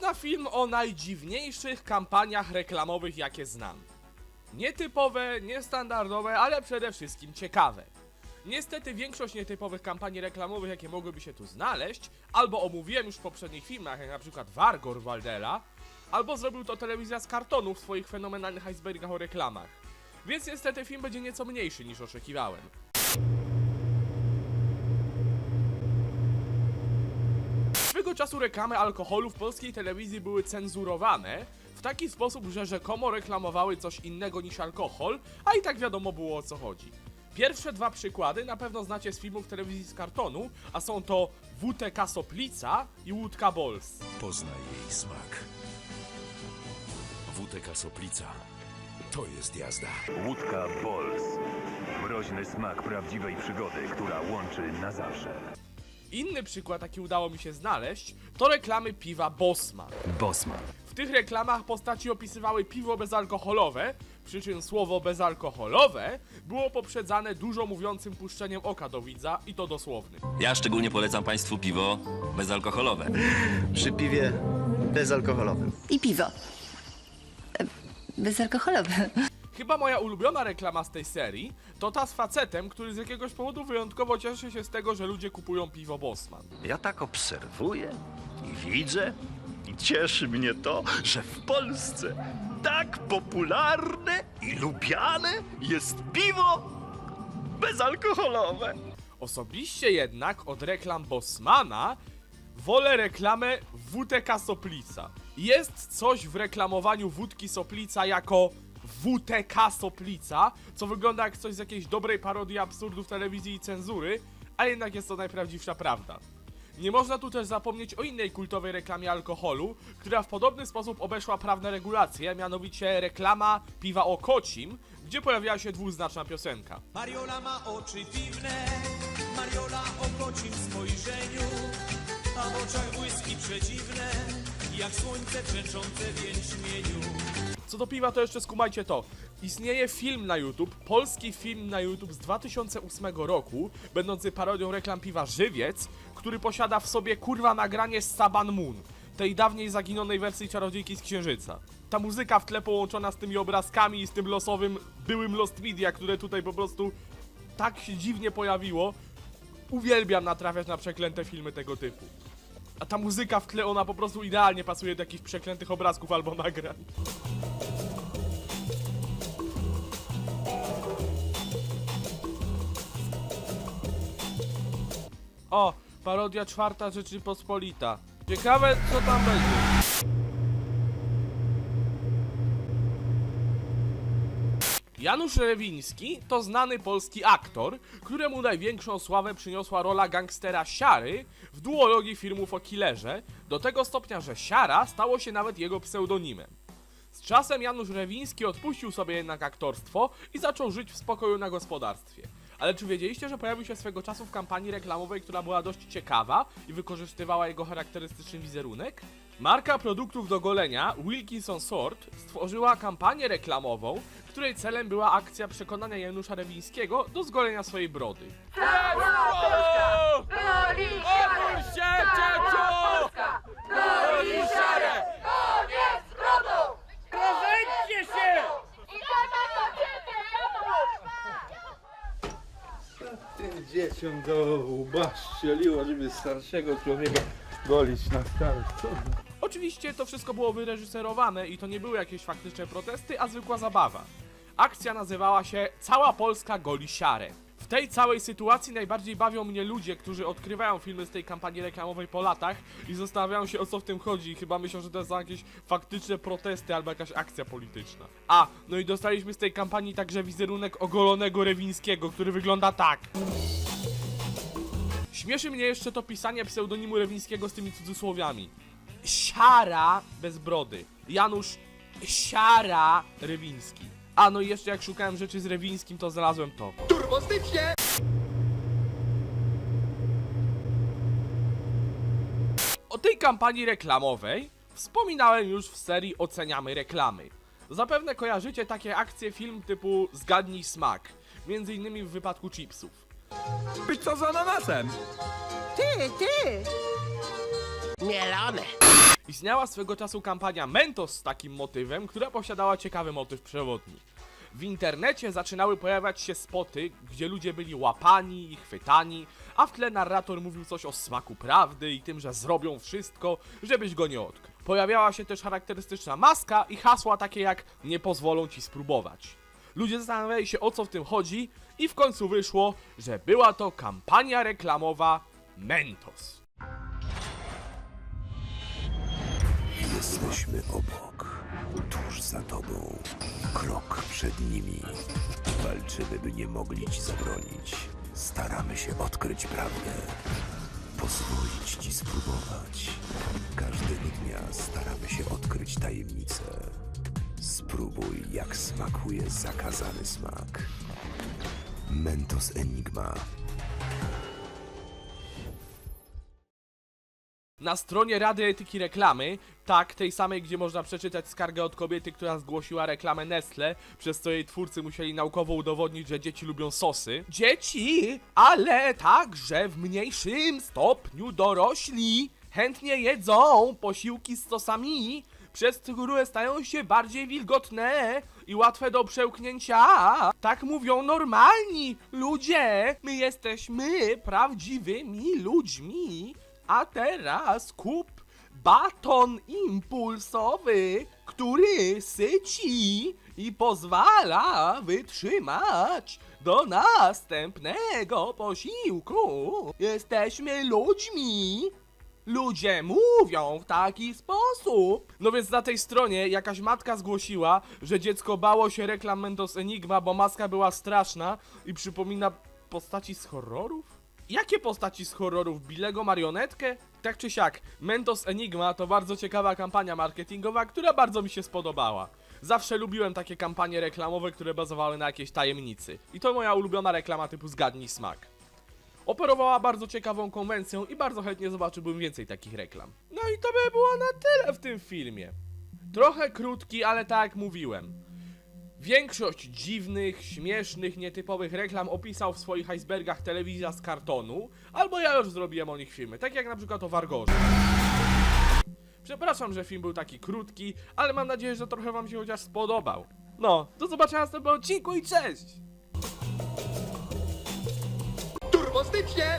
Na film o najdziwniejszych kampaniach reklamowych, jakie znam. Nietypowe, niestandardowe, ale przede wszystkim ciekawe. Niestety większość nietypowych kampanii reklamowych, jakie mogłyby się tu znaleźć, albo omówiłem już w poprzednich filmach, jak na przykład Wargor Waldela, albo zrobił to telewizja z kartonu w swoich fenomenalnych icebergach o reklamach. Więc niestety film będzie nieco mniejszy niż oczekiwałem. Swego czasu reklamy alkoholu w polskiej telewizji były cenzurowane w taki sposób, że rzekomo reklamowały coś innego niż alkohol, a i tak wiadomo było o co chodzi. Pierwsze dwa przykłady na pewno znacie z filmów telewizji z kartonu, a są to WTK Soplica i Łódka Bols. Poznaj jej smak. WTK Soplica. To jest jazda. Łódka Bols. Mroźny smak prawdziwej przygody, która łączy na zawsze. Inny przykład, jaki udało mi się znaleźć, to reklamy piwa Bosman. Bosman. W tych reklamach postaci opisywały piwo bezalkoholowe, przy czym słowo bezalkoholowe było poprzedzane dużo mówiącym puszczeniem oka do widza i to dosłownym. Ja szczególnie polecam Państwu piwo bezalkoholowe. Przy piwie bezalkoholowym. I piwo. E, Bezalkoholowe. Chyba moja ulubiona reklama z tej serii to ta z facetem, który z jakiegoś powodu wyjątkowo cieszy się z tego, że ludzie kupują piwo Bosman. Ja tak obserwuję i widzę i cieszy mnie to, że w Polsce tak popularne i lubiane jest piwo bezalkoholowe. Osobiście jednak od reklam Bosmana wolę reklamę WTK Soplica. Jest coś w reklamowaniu wódki Soplica jako WTK Soplica, co wygląda jak coś z jakiejś dobrej parodii absurdów telewizji i cenzury, a jednak jest to najprawdziwsza prawda. Nie można tu też zapomnieć o innej kultowej reklamie alkoholu, która w podobny sposób obeszła prawne regulacje, mianowicie reklama piwa o kocim, gdzie pojawiała się dwuznaczna piosenka. Mariola ma oczy piwne, Mariola o kocim spojrzeniu, a w oczach błyski przedziwne, jak słońce brzęczące w jęczmieniu. Co do piwa, to jeszcze skumajcie to. Istnieje film na YouTube, polski film na YouTube z 2008 roku, będący parodią reklam piwa Żywiec, który posiada w sobie kurwa nagranie z Saban Moon, tej dawniej zaginionej wersji Czarodziejki z Księżyca. Ta muzyka w tle połączona z tymi obrazkami i z tym losowym, byłym Lost Media, które tutaj po prostu tak się dziwnie pojawiło. Uwielbiam natrafiać na przeklęte filmy tego typu. A ta muzyka w tle, ona po prostu idealnie pasuje do jakichś przeklętych obrazków albo nagrań. O, parodia czwarta Rzeczypospolita. Ciekawe, co tam będzie. Janusz Rewiński to znany polski aktor, któremu największą sławę przyniosła rola gangstera Siary w duologii filmów o killerze, do tego stopnia, że Siara stało się nawet jego pseudonimem. Z czasem Janusz Rewiński odpuścił sobie jednak aktorstwo i zaczął żyć w spokoju na gospodarstwie. Ale czy wiedzieliście, że pojawił się swego czasu w kampanii reklamowej, która była dość ciekawa i wykorzystywała jego charakterystyczny wizerunek? Marka produktów do golenia Wilkinson Sort stworzyła kampanię reklamową, której celem była akcja przekonania Janusza Rewińskiego do zgolenia swojej brody. Odwróć się, cieciu! Dzieciom do łba strzeliło, żeby starszego człowieka golić na starość. Oczywiście to wszystko było wyreżyserowane i to nie były jakieś faktyczne protesty, a zwykła zabawa. Akcja nazywała się Cała Polska goli siarę. W tej całej sytuacji najbardziej bawią mnie ludzie, którzy odkrywają filmy z tej kampanii reklamowej po latach i zastanawiają się o co w tym chodzi i chyba myślą, że to są jakieś faktyczne protesty albo jakaś akcja polityczna. A, no i dostaliśmy z tej kampanii także wizerunek ogolonego Rewińskiego, który wygląda tak. Śmieszy mnie jeszcze to pisanie pseudonimu Rewińskiego z tymi cudzysłowiami. Siara bez brody. Janusz Siara Rewiński. A no i jeszcze jak szukałem rzeczy z Rewińskim, to znalazłem to. O tej kampanii reklamowej wspominałem już w serii Oceniamy reklamy. Zapewne kojarzycie takie akcje film typu Zgadnij smak, między innymi w wypadku chipsów. Pizza z ananasem! Ty, ty! Mielone. Istniała swego czasu kampania Mentos z takim motywem, która posiadała ciekawy motyw przewodni. W internecie zaczynały pojawiać się spoty, gdzie ludzie byli łapani i chwytani, a w tle narrator mówił coś o smaku prawdy i tym, że zrobią wszystko, żebyś go nie odkrył. Pojawiała się też charakterystyczna maska i hasła takie jak nie pozwolą ci spróbować. Ludzie zastanawiali się o co w tym chodzi i w końcu wyszło, że była to kampania reklamowa Mentos. Jesteśmy obok, tuż za tobą, krok przed nimi. Walczymy, by nie mogli ci zabronić. Staramy się odkryć prawdę, pozwolić ci spróbować. Każdego dnia staramy się odkryć tajemnicę. Spróbuj, jak smakuje zakazany smak. Mentos Enigma. Na stronie Rady Etyki Reklamy, tak, tej samej, gdzie można przeczytać skargę od kobiety, która zgłosiła reklamę Nestle, przez co jej twórcy musieli naukowo udowodnić, że dzieci lubią sosy. Dzieci, ale także w mniejszym stopniu dorośli chętnie jedzą posiłki z sosami, przez które stają się bardziej wilgotne i łatwe do przełknięcia. Tak mówią normalni ludzie. My jesteśmy prawdziwymi ludźmi. A teraz kup baton impulsowy, który syci i pozwala wytrzymać do następnego posiłku. Jesteśmy ludźmi. Ludzie mówią w taki sposób. No więc na tej stronie jakaś matka zgłosiła, że dziecko bało się reklam Mentos Enigma, bo maska była straszna i przypomina postaci z horrorów? Jakie postaci z horrorów? Bilego marionetkę? Tak czy siak, Mentos Enigma to bardzo ciekawa kampania marketingowa, która bardzo mi się spodobała. Zawsze lubiłem takie kampanie reklamowe, które bazowały na jakiejś tajemnicy. I to moja ulubiona reklama typu Zgadnij Smak. Operowała bardzo ciekawą konwencją i bardzo chętnie zobaczyłbym więcej takich reklam. No i to by było na tyle w tym filmie. Trochę krótki, ale tak jak mówiłem. Większość dziwnych, śmiesznych, nietypowych reklam opisał w swoich icebergach telewizja z kartonu, albo ja już zrobiłem o nich filmy, tak jak na przykład o Wargorze. Przepraszam, że film był taki krótki, ale mam nadzieję, że trochę wam się chociaż spodobał. No, do zobaczenia w następnym odcinku i cześć! fantastycznie!